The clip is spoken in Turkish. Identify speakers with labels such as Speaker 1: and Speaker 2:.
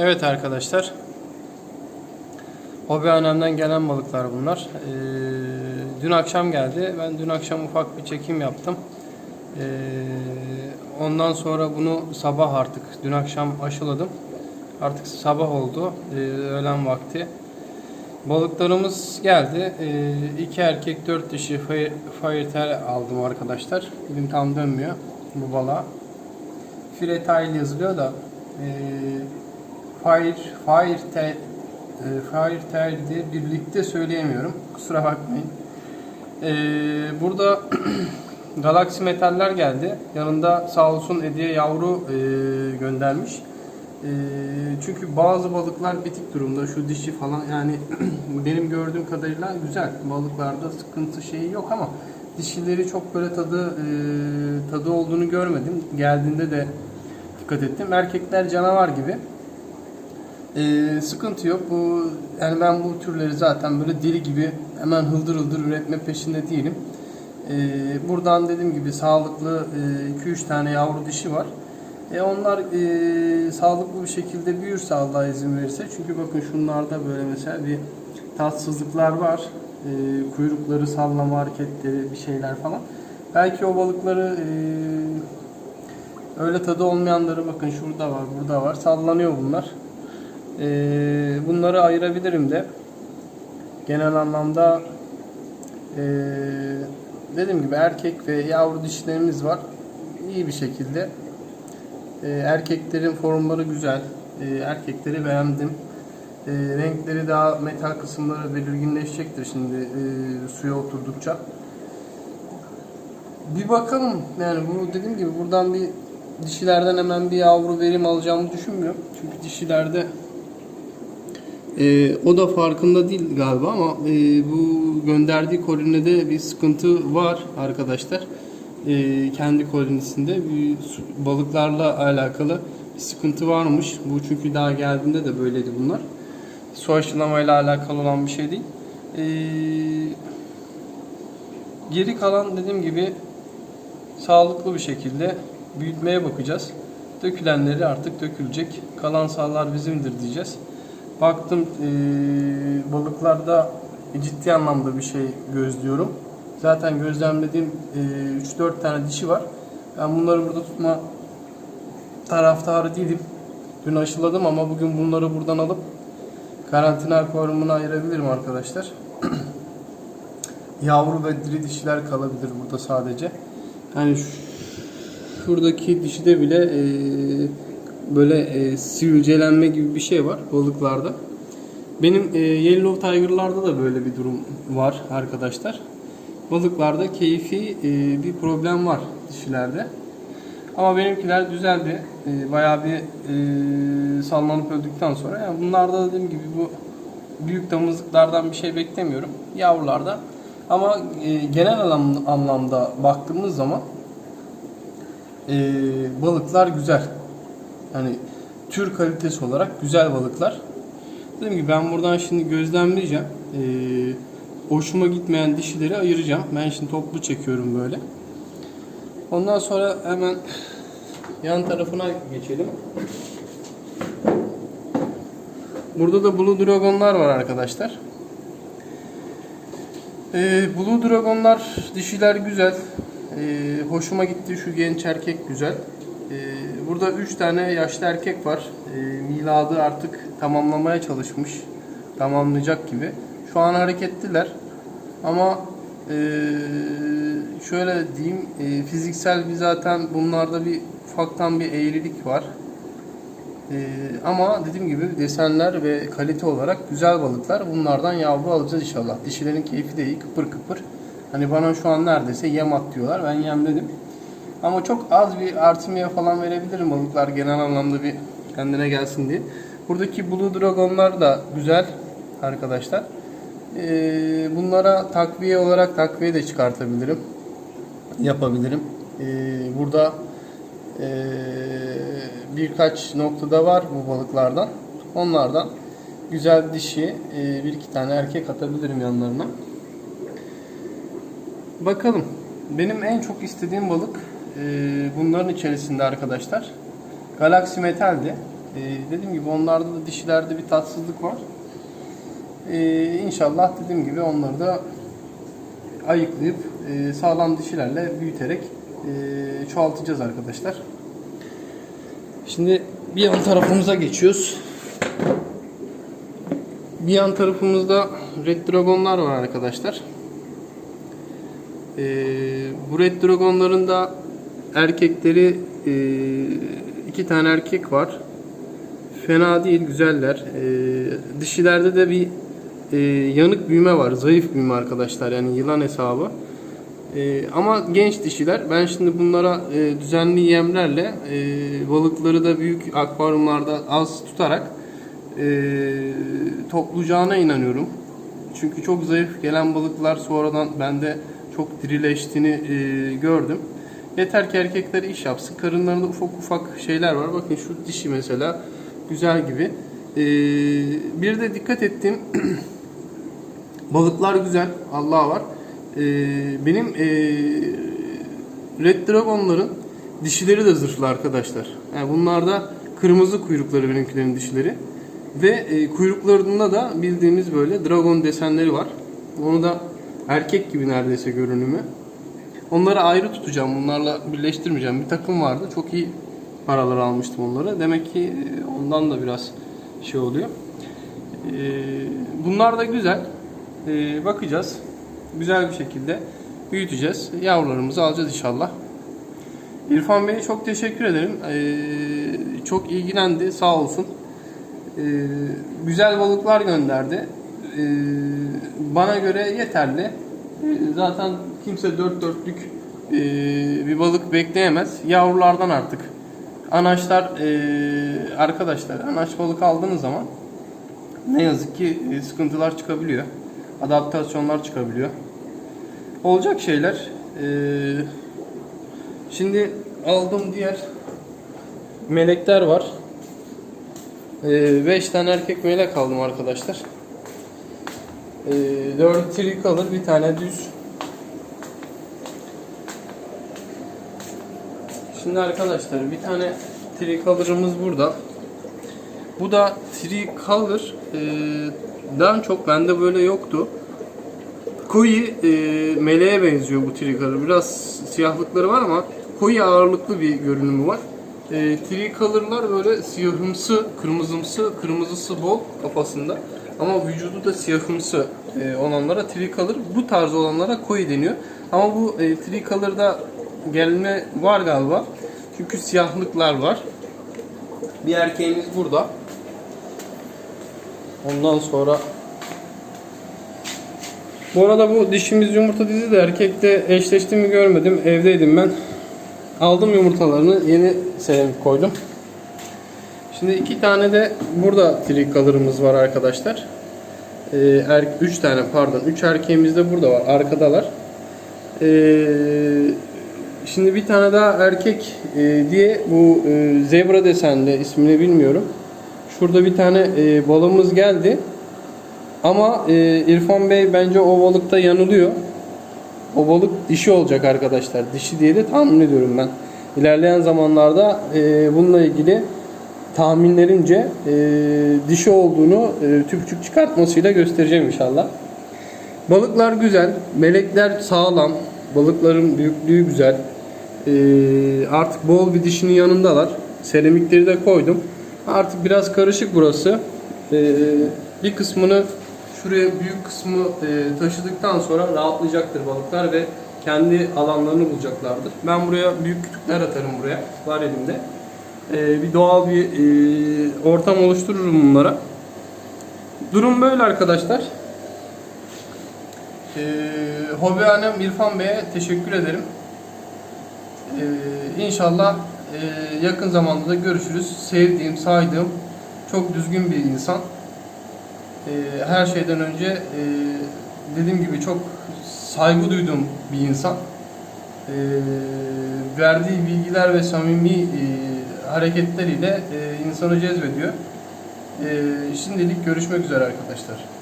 Speaker 1: Evet arkadaşlar. Hobi annemden gelen balıklar bunlar. Ee, dün akşam geldi. Ben dün akşam ufak bir çekim yaptım. Ee, ondan sonra bunu sabah artık dün akşam aşıladım. Artık sabah oldu. Ee, öğlen vakti. Balıklarımız geldi. Ee, iki erkek dört dişi fire, firetail aldım arkadaşlar. Dilim tam dönmüyor bu balığa. Firetail yazılıyor da e, Fire, Fire, te, e, Fire Tail diye birlikte söyleyemiyorum. Kusura bakmayın. E, burada Galaxy Metaller geldi. Yanında sağ olsun hediye yavru e, göndermiş. Çünkü bazı balıklar bitik durumda. Şu dişi falan yani benim gördüğüm kadarıyla güzel. Balıklarda sıkıntı şeyi yok ama dişileri çok böyle tadı tadı olduğunu görmedim. Geldiğinde de dikkat ettim. Erkekler canavar gibi. Ee, sıkıntı yok. Bu yani ben bu türleri zaten böyle deli gibi hemen hıldır hıldır üretme peşinde değilim. Ee, buradan dediğim gibi sağlıklı 2-3 tane yavru dişi var. E onlar e, sağlıklı bir şekilde büyürse Allah izin verirse. Çünkü bakın şunlarda böyle mesela bir tatsızlıklar var. E, kuyrukları sallama hareketleri bir şeyler falan. Belki o balıkları e, öyle tadı olmayanları bakın şurada var, burada var. Sallanıyor bunlar. Ee, bunları ayırabilirim de. Genel anlamda ee, dediğim gibi erkek ve yavru dişilerimiz var. İyi bir şekilde. Ee, erkeklerin formları güzel. Erkekleri beğendim. Ee, renkleri daha metal kısımları belirginleşecektir şimdi ee, suya oturdukça. Bir bakalım yani bu dediğim gibi buradan bir dişilerden hemen bir yavru verim alacağımı düşünmüyorum. Çünkü dişilerde ee, o da farkında değil galiba ama e, bu gönderdiği kolonide bir sıkıntı var arkadaşlar. Ee, kendi kolonisinde bir balıklarla alakalı bir sıkıntı varmış. Bu çünkü daha geldiğinde de böyleydi bunlar. Su aşılamayla alakalı olan bir şey değil. Ee, geri kalan dediğim gibi sağlıklı bir şekilde büyütmeye bakacağız. Dökülenleri artık dökülecek. Kalan sağlar bizimdir diyeceğiz. Baktım eee, balıklarda ciddi anlamda bir şey gözlüyorum. Zaten gözlemlediğim eee, 3-4 tane dişi var. Ben bunları burada tutma taraftarı değilim. Dün aşıladım ama bugün bunları buradan alıp karantina akvaryumuna ayırabilirim arkadaşlar. Yavru ve diri dişiler kalabilir burada sadece. Yani şu- şuradaki dişide bile eee, böyle e, sivilcelenme gibi bir şey var balıklarda. Benim e, Yellow Tiger'larda da böyle bir durum var arkadaşlar. Balıklarda keyfi e, bir problem var dişilerde. Ama benimkiler düzeldi. E, bayağı bir e, sallanıp öldükten sonra. Yani bunlarda dediğim gibi bu büyük damızlıklardan bir şey beklemiyorum. Yavrularda. Ama e, genel anlam- anlamda baktığımız zaman e, balıklar güzel. Yani tür kalitesi olarak güzel balıklar. Dediğim gibi ben buradan şimdi gözlemleyeceğim. Ee, hoşuma gitmeyen dişileri ayıracağım. Ben şimdi toplu çekiyorum böyle. Ondan sonra hemen yan tarafına geçelim. Burada da Blue Dragon'lar var arkadaşlar. Ee, Blue Dragon'lar dişiler güzel. Ee, hoşuma gitti şu genç erkek güzel. Ee, burada 3 tane yaşlı erkek var. Ee, miladı artık tamamlamaya çalışmış. Tamamlayacak gibi. Şu an hareketliler. Ama ee, şöyle diyeyim ee, fiziksel bir zaten bunlarda bir ufaktan bir eğrilik var. Ee, ama dediğim gibi desenler ve kalite olarak güzel balıklar. Bunlardan yavru alacağız inşallah. Dişilerin keyfi de iyi kıpır kıpır. Hani bana şu an neredeyse yem at diyorlar. Ben yemledim. Ama çok az bir artımaya falan verebilirim balıklar genel anlamda bir kendine gelsin diye. Buradaki Blue Dragon'lar da güzel arkadaşlar. Ee, bunlara takviye olarak takviye de çıkartabilirim. Yapabilirim. Ee, burada ee, birkaç noktada var bu balıklardan. Onlardan güzel dişi ee, bir iki tane erkek atabilirim yanlarına. Bakalım. Benim en çok istediğim balık e, bunların içerisinde arkadaşlar. Galaxy Metal'di. Ee, dediğim gibi onlarda da dişilerde bir tatsızlık var. Ee, inşallah dediğim gibi onları da ayıklayıp e, sağlam dişilerle büyüterek e, çoğaltacağız arkadaşlar. Şimdi bir yan tarafımıza geçiyoruz. Bir yan tarafımızda Red Dragon'lar var arkadaşlar. Ee, bu Red Dragon'ların da erkekleri e, iki tane erkek var. Fena değil, güzeller. Ee, dişilerde de bir e, yanık büyüme var, zayıf büyüme arkadaşlar. Yani yılan hesabı. Ee, ama genç dişiler. Ben şimdi bunlara e, düzenli yemlerle e, balıkları da büyük akvaryumlarda az tutarak e, toplayacağına inanıyorum. Çünkü çok zayıf gelen balıklar sonradan bende çok dirileştiğini e, gördüm. Yeter ki erkekler iş yapsın. Karınlarında ufak ufak şeyler var. Bakın şu dişi mesela güzel gibi. E, bir de dikkat ettiğim balıklar güzel. Allah var. E, benim e, Red Dragon'ların dişileri de zırhlı arkadaşlar. Yani bunlarda kırmızı kuyrukları benimkilerin dişileri. Ve e, kuyruklarında da bildiğimiz böyle dragon desenleri var. Onu da erkek gibi neredeyse görünümü. Onları ayrı tutacağım. Bunlarla birleştirmeyeceğim. Bir takım vardı. Çok iyi paralar almıştım onlara. Demek ki e, ondan da biraz şey oluyor. E, bunlar da güzel. E, bakacağız. Güzel bir şekilde büyüteceğiz. Yavrularımızı alacağız inşallah. İrfan Bey'e çok teşekkür ederim. Çok ilgilendi. Sağ olsun. Güzel balıklar gönderdi. Bana göre yeterli. Zaten kimse dört dörtlük e, bir balık bekleyemez. Yavrulardan artık. Anaçlar e, arkadaşlar anaç balık aldığınız zaman ne yazık ki e, sıkıntılar çıkabiliyor. Adaptasyonlar çıkabiliyor. Olacak şeyler. Ee, şimdi aldığım diğer melekler var. 5 Ee, tane erkek melek aldım arkadaşlar. 4 trik alır, bir tane düz. Şimdi arkadaşlar bir tane tricolor'ımız burada. Bu da tricolor e, daha çok bende böyle yoktu. Koyu e, meleğe benziyor bu tricolor. Biraz siyahlıkları var ama koyu ağırlıklı bir görünümü var. E, tricolor'lar böyle siyahımsı, kırmızımsı, kırmızısı bol kafasında. Ama vücudu da siyahımsı e, olanlara tricolor. Bu tarz olanlara koyu deniyor. Ama bu e, tricolor'da gelme var galiba. Çünkü siyahlıklar var. Bir erkeğimiz burada. Ondan sonra bu arada bu dişimiz yumurta dizi de erkekte eşleşti mi görmedim. Evdeydim ben. Aldım yumurtalarını yeni seramik koydum. Şimdi iki tane de burada tricolor'ımız var arkadaşlar. Ee, er, üç tane pardon. Üç erkeğimiz de burada var. Arkadalar. Ee, şimdi bir tane daha erkek e, diye bu e, zebra desenli ismini bilmiyorum. Şurada bir tane e, balığımız geldi. Ama e, İrfan Bey bence o balıkta yanılıyor. O balık dişi olacak arkadaşlar. Dişi diye de tahmin ediyorum ben. İlerleyen zamanlarda e, bununla ilgili tahminlerince e, dişi olduğunu e, tüpçük çıkartmasıyla göstereceğim inşallah. Balıklar güzel. Melekler sağlam. Balıkların büyüklüğü güzel. E, artık bol bir dişinin yanındalar. Seramikleri de koydum. Artık biraz karışık burası. E, bir kısmını şuraya büyük kısmı e, taşıdıktan sonra rahatlayacaktır balıklar ve kendi alanlarını bulacaklardır. Ben buraya büyük kütükler atarım buraya. Var elimde. E, bir doğal bir e, ortam oluştururum bunlara. Durum böyle arkadaşlar. E, hobi annem İrfan Bey'e teşekkür ederim. E, inşallah e, yakın zamanda da görüşürüz. Sevdiğim, saydığım çok düzgün bir insan. Ee, her şeyden önce e, dediğim gibi çok saygı duyduğum bir insan. Ee, verdiği bilgiler ve samimi e, hareketleriyle e, insanı cezbediyor. Ee, şimdilik görüşmek üzere arkadaşlar.